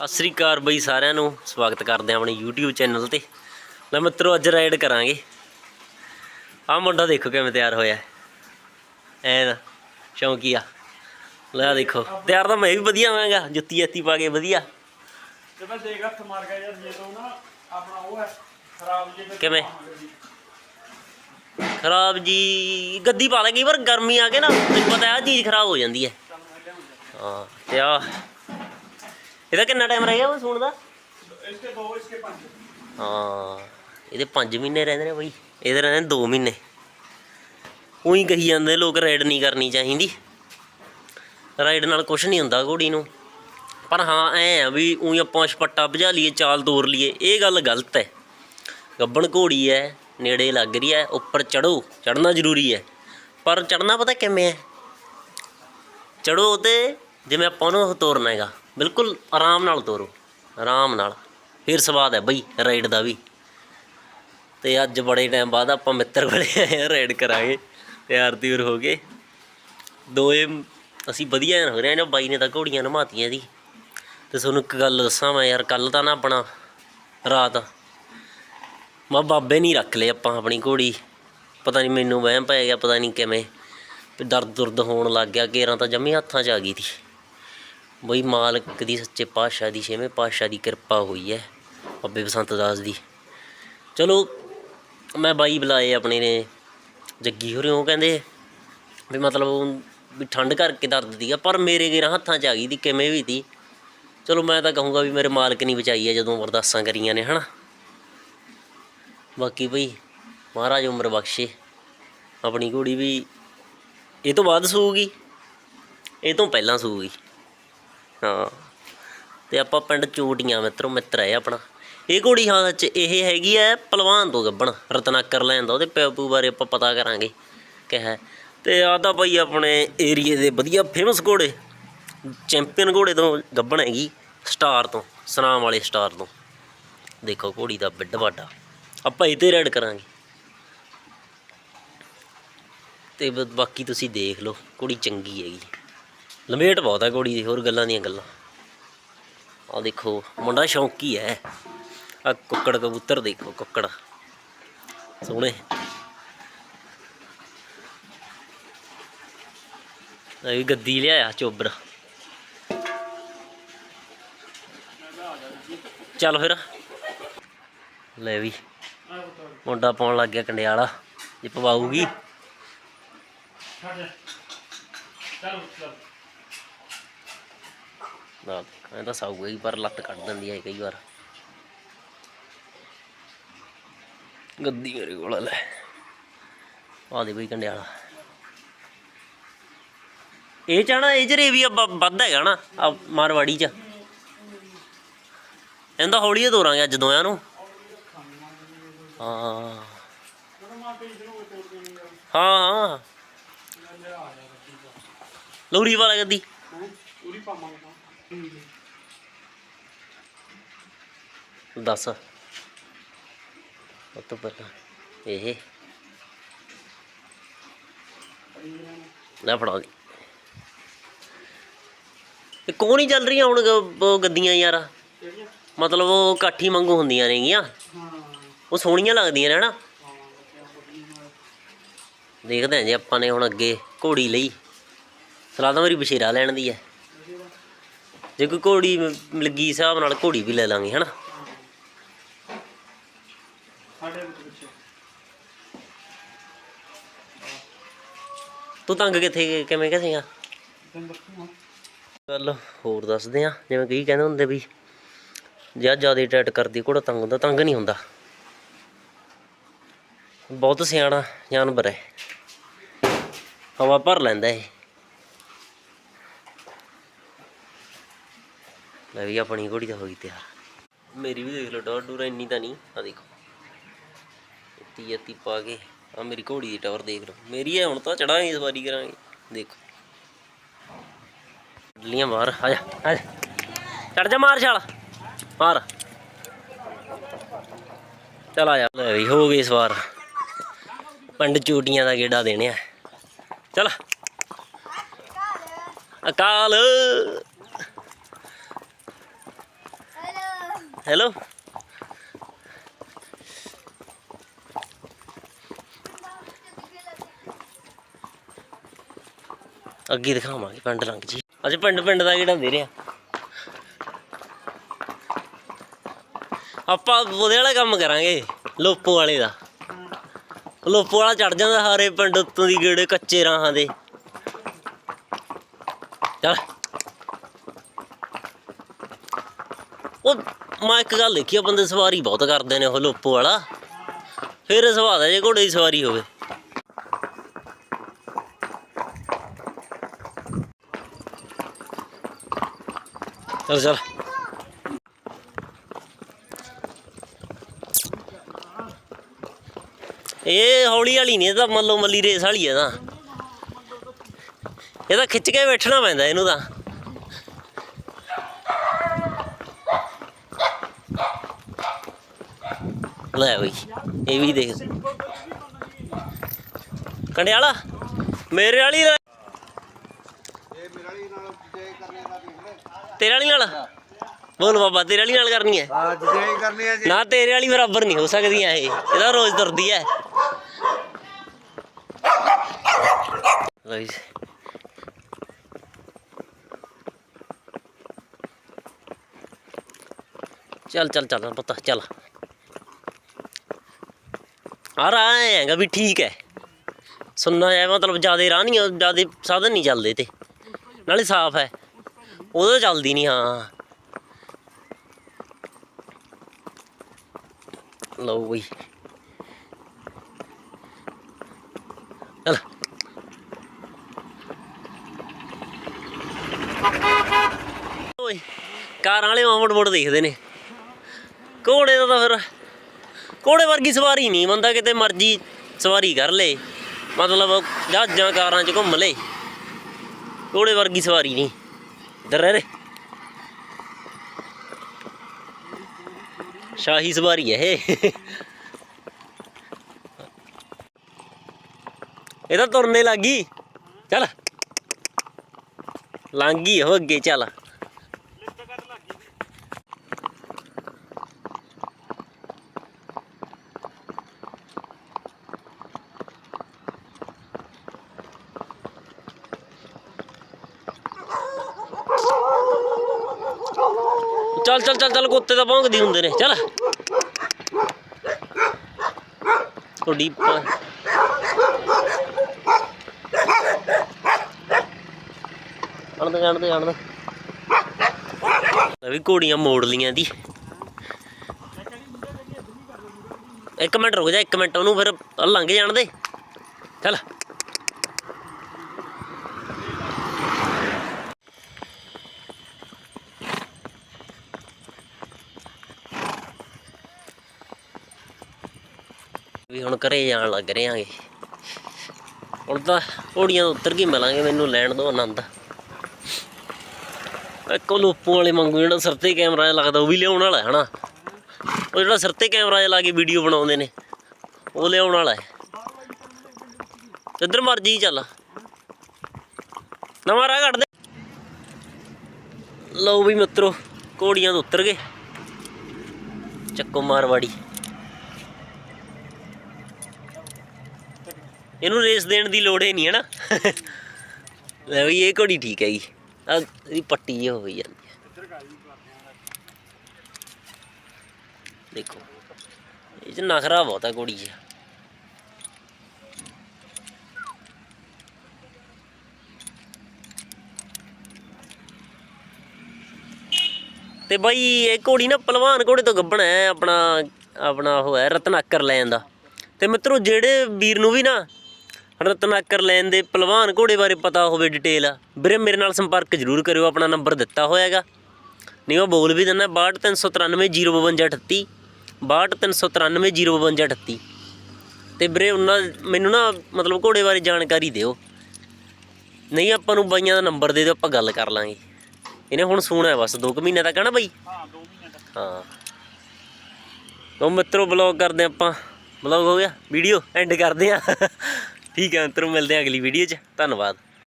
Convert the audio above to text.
ਸਤਿ ਸ੍ਰੀ ਅਕਾਲ ਬਈ ਸਾਰਿਆਂ ਨੂੰ। ਸਵਾਗਤ ਕਰਦੇ ਹਾਂ ਆਪਣੇ YouTube ਚੈਨਲ ਤੇ। ਲੈ ਮਿੱਤਰੋ ਅੱਜ ਰਾਈਡ ਕਰਾਂਗੇ। ਆਹ ਮੁੰਡਾ ਦੇਖੋ ਕਿਵੇਂ ਤਿਆਰ ਹੋਇਆ। ਐ ਸ਼ੌਂਕੀਆ। ਲੈ ਦੇਖੋ ਤਿਆਰ ਤਾਂ ਮੈਂ ਵੀ ਵਧੀਆ ਹੋਵਾਂਗਾ ਜੁੱਤੀ ਜੱਤੀ ਪਾ ਕੇ ਵਧੀਆ। ਤੇ ਬਸ ਦੇਖ ਹੱਥ ਮਾਰ ਗਿਆ ਯਾਰ ਜੇ ਤੋਂ ਨਾ ਆਪਣਾ ਉਹ ਹੈ ਖਰਾਬ ਜੇ ਕਿਵੇਂ? ਖਰਾਬ ਜੀ ਗੱਦੀ ਪਾ ਲੈ ਕਈ ਵਾਰ ਗਰਮੀ ਆ ਕੇ ਨਾ ਤੈਨੂੰ ਪਤਾ ਆ ਚੀਜ਼ ਖਰਾਬ ਹੋ ਜਾਂਦੀ ਹੈ। ਹਾਂ ਤੇ ਆ ਇਹਦਾ ਕਿੰਨਾ ਟਾਈਮ ਰਹਿ ਗਿਆ ਉਹ ਸੂਣ ਦਾ? ਇਸਕੇ ਦੋ ਇਸਕੇ ਪੰਜ। ਹਾਂ ਇਹਦੇ 5 ਮਹੀਨੇ ਰਹਿੰਦੇ ਨੇ ਬਈ। ਇਹਦੇ ਰਹਿੰਦੇ 2 ਮਹੀਨੇ। ਉਹੀ ਕਹੀ ਜਾਂਦੇ ਲੋਕ ਰਾਈਡ ਨਹੀਂ ਕਰਨੀ ਚਾਹੀਦੀ। ਰਾਈਡ ਨਾਲ ਕੁਝ ਨਹੀਂ ਹੁੰਦਾ ਘੋੜੀ ਨੂੰ। ਪਰ ਹਾਂ ਐ ਆ ਵੀ ਉਹੀ ਆਪਾਂ ਛਪੱਟਾ ਭਜਾ ਲਈਏ ਚਾਲ ਤੋਰ ਲਈਏ ਇਹ ਗੱਲ ਗਲਤ ਹੈ। ਗੱਬਣ ਘੋੜੀ ਹੈ ਨੇੜੇ ਲੱਗ ਰਹੀ ਹੈ ਉੱਪਰ ਚੜੋ ਚੜਨਾ ਜ਼ਰੂਰੀ ਹੈ। ਪਰ ਚੜਨਾ ਪਤਾ ਕਿਵੇਂ ਹੈ? ਚੜੋ ਤੇ ਜਿਵੇਂ ਆਪਾਂ ਨੂੰ ਉਹ ਤੋਰਨਾ ਹੈਗਾ। ਬਿਲਕੁਲ ਆਰਾਮ ਨਾਲ ਤੋਰੋ, ਆਰਾਮ ਨਾਲ। ਫਿਰ ਸਵਾਦ ਹੈ ਬਈ ਰਾਈਡ ਦਾ ਵੀ। ਤੇ ਅੱਜ ਬੜੇ ਟਾਈਮ ਬਾਅਦ ਆਪਾਂ ਮਿੱਤਰ ਕੋਲੇ ਆਏ ਰਾਈਡ ਕਰਾਂਗੇ। ਤਿਆਰ ਤਿਉਰ ਹੋ ਗਏ ਦੋਏ ਅਸੀਂ ਵਧੀਆ ਹੋ ਰਹੇ ਨੇ, ਬਾਈ ਨੇ ਤਾਂ ਘੋੜੀਆਂ ਨਮਾਤੀਆਂ ਦੀ ਤੇ ਤੁਹਾਨੂੰ ਇੱਕ ਗੱਲ ਦੱਸਾਂ ਮੈਂ ਯਾਰ ਕੱਲ ਤਾਂ ਨਾ ਆਪਣਾ ਰਾਤ ਮਾ ਬਾਬੇ ਨਹੀਂ ਰੱਖ ਲਏ ਆਪਾਂ ਆਪਣੀ ਘੋੜੀ। ਪਤਾ ਨਹੀਂ ਮੈਨੂੰ ਵਹਿਮ ਪੈ ਗਿਆ, ਪਤਾ ਨਹੀਂ ਕਿਵੇਂ। ਵੀ ਦਰਦ ਦੁਰਦ ਹੋਣ ਲੱਗ ਗਿਆ, ਕੇਰਾਂ ਤਾਂ ਜੰਮੀ ਹੱਥਾਂ 'ਚ ਆ ਗਈ ਸੀ। ਬਈ ਮਾਲਕ ਦੀ ਸੱਚੇ ਪਾਤਸ਼ਾਹ ਦੀ ਛੇਵੇਂ ਪਾਤਸ਼ਾਹ ਦੀ ਕਿਰਪਾ ਹੋਈ ਹੈ, ਬਾਬੇ ਬਸੰਤ ਦਾਸ ਦੀ। ਚਲੋ, ਮੈਂ ਬਾਈ ਬੁਲਾਏ ਆਪਣੇ ਨੇ, ਜੱਗੀ ਹੋਰੇ ਉਹ ਕਹਿੰਦੇ ਵੀ ਮਤਲਬ ਵੀ ਠੰਡ ਕਰਕੇ ਦਰਦ ਦੀਗਾ ਪਰ ਮੇਰੇ ਗੇਰਾਂ ਹੱਥਾਂ 'ਚ ਆ ਗਈ ਦੀ, ਕਿਵੇਂ ਵੀ ਤੀ ਚਲੋ, ਮੈਂ ਤਾਂ ਕਹੂੰਗਾ ਵੀ ਮੇਰੇ ਮਾਲਕ ਨਹੀਂ ਬਚਾਈ ਹੈ ਜਦੋਂ ਅਰਦਾਸਾਂ ਕਰੀਆਂ ਨੇ, ਹਨਾ। ਬਾਕੀ ਭਈ ਮਹਾਰਾਜ ਉਮਰ ਬਖਸ਼ੇ। ਆਪਣੀ ਘੋੜੀ ਵੀ, ਇਹ ਤੋਂ ਬਾਅਦ ਸੂਗੀ ਇਹ ਤੋਂ ਪਹਿਲਾਂ ਸੂਗੀ ਹਾਂ। ਤੇ ਆਪਾਂ ਪਿੰਡ ਚੋਟੀਆਂ ਮਿੱਤਰੋ, ਮਿੱਤਰ ਹੈ ਆਪਣਾ। ਇਹ ਘੋੜੀ ਹਾਂ ਸੱਚ ਇਹ ਹੈਗੀ ਹੈ ਪਹਿਲਵਾਨ ਤੋਂ ਗੱਬਣ, ਰਤਨਾਕਰ ਲੈਣ ਦਾ, ਉਹਦੇ ਪੈਪੂ ਬਾਰੇ ਆਪਾਂ ਪਤਾ ਕਰਾਂਗੇ, ਕਿਹਾ। ਤੇ ਆ ਤਾਂ ਭਾਈ ਆਪਣੇ ਏਰੀਏ ਦੇ ਵਧੀਆ ਫੇਮਸ ਘੋੜੇ, ਚੈਂਪੀਅਨ ਘੋੜੇ ਤੋਂ ਗੱਬਣ ਹੈਗੀ, ਸਟਾਰ ਤੋਂ, ਸਨਾਮ ਵਾਲੇ ਸਟਾਰ ਤੋਂ। ਦੇਖੋ ਘੋੜੀ ਦਾ ਬਿੱਡ ਵਾਡਾ ਆਪਾਂ ਇਹ ਤੇ ਰੈਡ ਕਰਾਂਗੇ। ਤੇ ਬਾਕੀ ਤੁਸੀਂ ਦੇਖ ਲਓ, ਘੋੜੀ ਚੰਗੀ ਹੈਗੀ। ਲੰਬੇਟ ਬਹੁਤ ਹੈ ਘੋੜੀ ਦੀ, ਹੋਰ ਗੱਲਾਂ ਦੀਆਂ ਗੱਲਾਂ। ਆ ਦੇਖੋ, ਮੁੰਡਾ ਸ਼ੌਂਕੀ ਹੈ ਆ ਕੁੱਕੜ ਕਬੂਤਰ ਦੇਖੋ, ਕੁੱਕੜ। ਸੋਹਣੇ। ਇਹ ਗੱਦੀ ਲਿਆਇਆ, ਚੋਬਰ। ਚੱਲ ਫਿਰ। ਲੈ ਵੀ। ਮੁੰਡਾ ਪਾਉਣ ਲੱਗ ਗਿਆ ਕੰਡਿਆਲਾ, ਜੇ ਪਵਾਉਗੀ ਛੱਡ। ਜਾ ਨਾ, ਐਂ ਤਾਂ ਸਾਊਗਾ ਹੀ ਪਰ ਲੱਤ ਕੱਢ ਦਿੰਦੀ ਹੈ ਕਈ ਵਾਰ। ਗੱਦੀ ਮੇਰੇ ਕੋਲ ਲੈ। ਆ ਦੇ ਬਈ ਕੰਡਿਆਲਾ ਇਹ ਚਾਣਾ ਇਹ ਜਰੇ ਵੀ ਵੱਧ ਹੈਗਾ ਨਾ, ਆ ਮਾਰਵਾੜੀ ਚ। ਇਹਦਾ ਹੌਲੀ ਹੀ ਤੋਰਾਂਗੇ ਅੱਜ ਦੋਆਂ ਨੂੰ। ਹਾਂ। ਹਾਂ ਹਾਂ। ਲੋਰੀ ਵਾਲਾ ਗੱਦੀ। ਪੂਰੀ ਪਾਵਾਂਗੇ ਦੱਸ। ਉਹ ਤੋਂ ਪਹਿਲਾਂ ਇਹ। ਲੈ ਫੜਾ ਦੀ। ਇਹ ਕੌਣ ਹੀ ਚੱਲ ਰਹੀਆਂ ਹੁਣ ਗ- ਉਹ ਗੱਦੀਆਂ ਯਾਰ? ਮਤਲਬ ਉਹ ਕਾਠੀ ਵਾਂਗੂ ਹੁੰਦੀਆਂ ਨੇਗੀਆਂ। ਹਾਂ ਉਹ ਸੋਹਣੀਆਂ ਲੱਗਦੀਆਂ ਨੇ, ਹਨਾ? ਦੇਖਦੇ ਹਾਂ ਜੀ ਆਪਾਂ ਨੇ ਹੁਣ ਅੱਗੇ ਘੋੜੀ ਲਈ। ਸਲਾਹ ਤਾਂ ਮੇਰੀ ਬਸ਼ੇਰਾ ਲੈਣ ਦੀ ਹੈ। ਜੇ ਕੋਈ ਘੋੜੀ ਮ- ਲੱਗੀ ਹਿਸਾਬ ਨਾਲ ਘੋੜੀ ਵੀ ਲੈ ਲਾਂਗੇ, ਹਨਾ? ਤੂੰ ਤੰਗ ਕਿੱਥੇ, ਕਿਵੇਂ ਕਹੇਗਾ ਤੈਨੂੰ ਗੱਲ ਹੋਰ ਦੱਸਦੇ ਆ, ਜਿਵੇਂ ਕਈ ਕਹਿੰਦੇ ਹੁੰਦੇ ਵੀ ਜੇ ਜ਼ਿਆਦਾ ਟਾਈਟ ਕਰਦੀ, ਘੋੜਾ ਤੰਗ ਹੁੰਦਾ, ਤੰਗ ਨਹੀਂ ਹੁੰਦਾ। ਬਹੁਤ ਸਿਆਣਾ ਜਾਨਵਰ ਹੈ ਹਵਾ ਭਰ ਲੈਂਦਾ ਇਹ। ਲੈ ਵੀ ਆਪਣੀ ਘੋੜੀ ਤਾਂ ਹੋ ਗਈ ਤਿਆਰ। ਮੇਰੀ ਵੀ ਦੇਖ ਲਓ ਟੌਰ ਟੂਰ ਇੰਨੀ ਤਾਂ ਨਹੀਂ। ਆ ਦੇਖੋ। ਤੀ ਅੱਤੀ ਪਾ ਕੇ ਆ ਮੇਰੀ ਘੋੜੀ ਦੀ ਟੌਰ ਦੇਖ ਲਓ। ਮੇਰੀ ਹੈ ਹੁਣ ਤਾਂ ਚੜਾਂਗੇ, ਇਸ ਕਰਾਂਗੇ। ਦੇਖੋ। ਲੀਆਂ ਮਾਰ, ਆ ਜਾ ਆ ਜਾ। ਚੜ ਜਾ ਮਾਰ ਛਾਲ। ਮਾਰ। ਚਲ ਆ ਜਾ। ਲੈ ਵੀ, ਹੋ ਗਈ ਇਸ ਵਾਰ। ਚੂਟੀਆਂ ਦਾ ਗੇੜਾ ਦੇਣੇ ਆ ਚਲ। ਅਕਾਲ। ਹੈਲੋ ਅੱਗੇ ਦਿਖਾਵਾਂਗੇ ਪਿੰਡ ਲੰਘ ਜੀ। ਅੱਜ ਪਿੰਡ ਪਿੰਡ ਦਾ ਕਿਹੜਾ ਦੇ ਰਿਹਾ ਆਪਾਂ ਉਹਦੇ ਵਾਲਾ ਕੰਮ ਕਰਾਂਗੇ, ਲੋਪੋ ਵਾਲੇ ਦਾ। ਲੋਪੋ ਵਾਲਾ ਚੜ ਜਾਂਦਾ ਸਾਰੇ ਪਿੰਡ ਉੱਤੋਂ ਦੀ ਗੇੜੇ ਕੱਚੇ ਰਾਹਾਂ ਦੇ। ਚੱਲ ਉਹ ਮੈਂ ਇੱਕ ਗੱਲ ਦੇਖੀ, ਆ ਬੰਦੇ ਸਵਾਰੀ ਬਹੁਤ ਕਰਦੇ ਨੇ ਉਹ ਲੋਪੋ ਵਾਲਾ। ਫਿਰ ਸੁਭਾਅ ਦਾ ਜੇ ਘੋੜੇ ਦੀ ਸਵਾਰੀ ਹੋਵੇ। ਚੱਲ ਚੱਲ। ਇਹ ਹੌਲੀ ਵਾਲੀ ਨਹੀਂ, ਇਹ ਤਾਂ ਮੱਲੋ ਮੱਲੀ ਰੇਸ ਵਾਲੀ ਹੈ ਤਾਂ। ਇਹ ਤਾਂ ਖਿੱਚ ਕੇ ਬੈਠਣਾ ਪੈਂਦਾ ਇਹਨੂੰ ਤਾਂ। ਲੈ ਬਈ ਇਹ ਵੀ ਦੇਖ। ਕੰਡਿਆਲਾ ਮੇਰੇ ਵਾਲੀ ਦਾ ਤੇਰੇ ਵਾਲੀ ਨਾਲ? ਬੋਲ ਬਾਬਾ ਤੇਰੇ ਵਾਲੀ ਨਾਲ ਕਰਨੀ ਹੈ। ਹਾਂ ਹੀ ਕਰਨੀ ਹੈ ਜੀ। ਨਾ ਤੇਰੇ ਵਾਲੀ ਬਰਾਬਰ ਨਹੀਂ ਹੋ ਸਕਦੀਆਂ ਇਹ। ਇਹਦਾ ਰੋਜ਼ ਤੁਰਦੀ ਹੈ। ਜੀ ਚੱਲ ਚੱਲ ਚੱਲ ਪੁੱਤ ਚੱਲ। ਆ ਰਹਾ ਹੈਗਾ ਵੀ ਠੀਕ ਹੈ ਸੁਣਨਾ ਹੈ ਮਤਲਬ ਜ਼ਿਆਦਾ ਰਾਹ ਨਹੀਂ, ਜ਼ਿਆਦਾ ਸਾਧਨ ਨਹੀਂ ਚੱਲਦੇ ਤੇ। ਨਾਲੇ ਸਾਫ਼ ਹੈ ਉਹਦਾ ਚੱਲਦੀ ਨਹੀਂ ਹਾਂ। ਲਓ ਬਈ। ਚੱਲ। ਓਏ, ਕਾਰਾਂ ਵਾਲੇ ਮੋੜ ਮੋੜ ਦੇਖਦੇ ਨੇ। ਘੋੜੇ ਦਾ ਤਾਂ ਫਿਰ ਘੋੜੇ ਵਰਗੀ ਸਵਾਰੀ ਨਹੀਂ, ਬੰਦਾ ਕਿਤੇ ਮਰਜ਼ੀ ਸਵਾਰੀ ਕਰ ਲੇ। ਮਤਲਬ ਜਹਾਜ਼ਾਂ, ਕਾਰਾਂ 'ਚ ਘੁੰਮ ਲੇ। ਘੋੜੇ ਵਰਗੀ ਸਵਾਰੀ ਨਹੀਂ। ਇੱਧਰ ਰਹਿ ਰੇ। ਸ਼ਾਹੀ ਸਵਾਰੀ ਹੈ ਇਹ। ਇਹ ਤਾਂ ਤੁਰਨੇ ਲੱਗੀ ਚੱਲ। ਲੰਗੀ ਹੋ ਅੱਗੇ, ਚੱਲ। ਚੱਲ ਚੱਲ ਚੱਲ ਚੱਲ, ਕੁੱਤੇ ਤਾਂ ਭੌਂਕਦੀ ਹੁੰਦੇ ਨੇ। ਚੱਲ। ਤੁਹਾਡੀ ਪ- ਅਣਦੇ ਅਣਦੇ ਅਣਦੇ ਲੈ ਵੀ ਘੋੜੀਆਂ ਮੋੜ ਲੀਆਂ ਦੀ ਇੱਕ ਮਿੰਟ ਰੁਕ ਜਾ, ਇੱਕ ਮਿੰਟ। ਉਹਨੂੰ ਫਿਰ ਲੰਘ ਜਾਣ ਦੇ। ਚੱਲ। ਹੁਣ ਘਰੇ ਜਾਣ ਲੱਗ ਰਹੇ ਆਂਗੇ। ਹੁਣ ਤਾਂ ਘੋੜੀਆਂ ਤੋਂ ਉੱਤਰ ਕੇ ਮਿਲਾਂਗੇ, ਮੈਨੂੰ ਲੈਣ ਦੋ ਆਨੰਦ। ਇੱਕ ਲੋਪੋ ਵਾਲੇ ਮੰਗੂ ਜਿਹੜਾ ਸਿਰ ਤੇ ਕੈਮਰਾ ਲੱਗਦਾ, ਉਹ ਵੀ ਲਿਆਉਣ ਵਾਲਾ ਹੈ, ਹਨਾ? ਉਹ ਜਿਹੜਾ ਸਿਰ ਤੇ ਕੈਮਰਾ ਜਿਹਾ ਲਾ ਕੇ ਵੀਡੀਓ ਬਣਾਉਂਦੇ ਨੇ, ਉਹ ਲਿਆਉਣ ਵਾਲਾ ਹੈ। ਜਿੱਧਰ ਮਰਜ਼ੀ ਚੱਲ। ਨਵਾਂ ਰਾਹ ਕੱਢ ਦੇ। ਲਓ ਵੀ ਮਿੱਤਰੋ, ਘੋੜੀਆਂ ਤੋਂ ਉਤਰ ਗਏ। ਚੱਕੋ ਮਾਰਵਾੜੀ। ਇਹਨੂੰ ਰੇਸ ਦੇਣ ਦੀ ਲੋੜ ਹੀ ਨਹੀਂ ਹੈ ਨਾ। ਲੈ ਵੀ ਇਹ ਘੋੜੀ ਠੀਕ ਹੈ ਜੀ। ਆ ਇਹਦੀ ਪੱਟੀ ਜਿਹੀ ਹੋ ਜਾਂਦੀ ਹੈ। ਦੇਖੋ, ਇਹ ਚ ਨਖਰਾ ਬਹੁਤ ਹੈ ਘੋੜੀ 'ਚ। ਤੇ ਬਾਈ, ਇਹ ਘੋੜੀ ਨਾ ਪਹਿਲਵਾਨ ਘੋੜੇ ਤੋਂ ਗੱਬਣ ਹੈ, ਆਪਣਾ ਆਪਣਾ ਉਹ ਹੈ, ਰਤਨਾਕਰ ਲੈਣ ਦਾ। ਤੇ ਮਿੱਤਰੋ, ਜਿਹੜੇ ਵੀਰ ਨੂੰ ਵੀ ਨਾ ਰਤਨਾਕਰ ਲੈਣ ਦੇ ਪਹਿਲਵਾਨ ਘੋੜੇ ਬਾਰੇ ਪਤਾ ਹੋਵੇ ਡਿਟੇਲ ਵੀਰੇ ਮੇਰੇ ਨਾਲ ਸੰਪਰਕ ਜ਼ਰੂਰ ਕਰਿਓ ਆਪਣਾ ਨੰਬਰ ਦਿੱਤਾ ਹੋਇਆਗਾ ਨਹੀਂ ਉਹ ਬੋਲ ਵੀ ਦਿੰਦਾ 62393052238 62393052238 ਤੇ ਵੀਰੇ ਉਹਨਾਂ ਮੈਨੂੰ ਨਾ ਮਤਲਬ ਘੋੜੇ ਬਾਰੇ ਜਾਣਕਾਰੀ ਦਿਓ। ਨਹੀਂ ਆਪਾਂ ਨੂੰ ਬਾਈਆਂ ਦਾ ਨੰਬਰ ਦੇ ਦਿਓ ਆਪਾਂ ਗੱਲ ਕਰ ਲਾਂਗੇ। ਇਹਨੇ ਹੁਣ ਸੂਣਾ ਬਸ 2 ਮਹੀਨੇ ਤੱਕ ਹੈ ਨਾ ਬਾਈ? ਹਾਂ 2 ਮਹੀਨੇ ਤੱਕ। ਹਾਂ। ਉਹ ਮਿੱਤਰੋ ਬਲੌਗ ਕਰਦੇ ਆਪਾਂ। ਬਲੌਗ ਹੋ ਗਿਆ? ਵੀਡੀਓ ਐਂਡ ਕਰਦੇ ਆ ਠੀਕ ਹੈ ਮਿੱਤਰੋ ਮਿਲਦੇ ਹਾਂ ਅਗਲੀ ਵੀਡੀਓ 'ਚ। ਧੰਨਵਾਦ।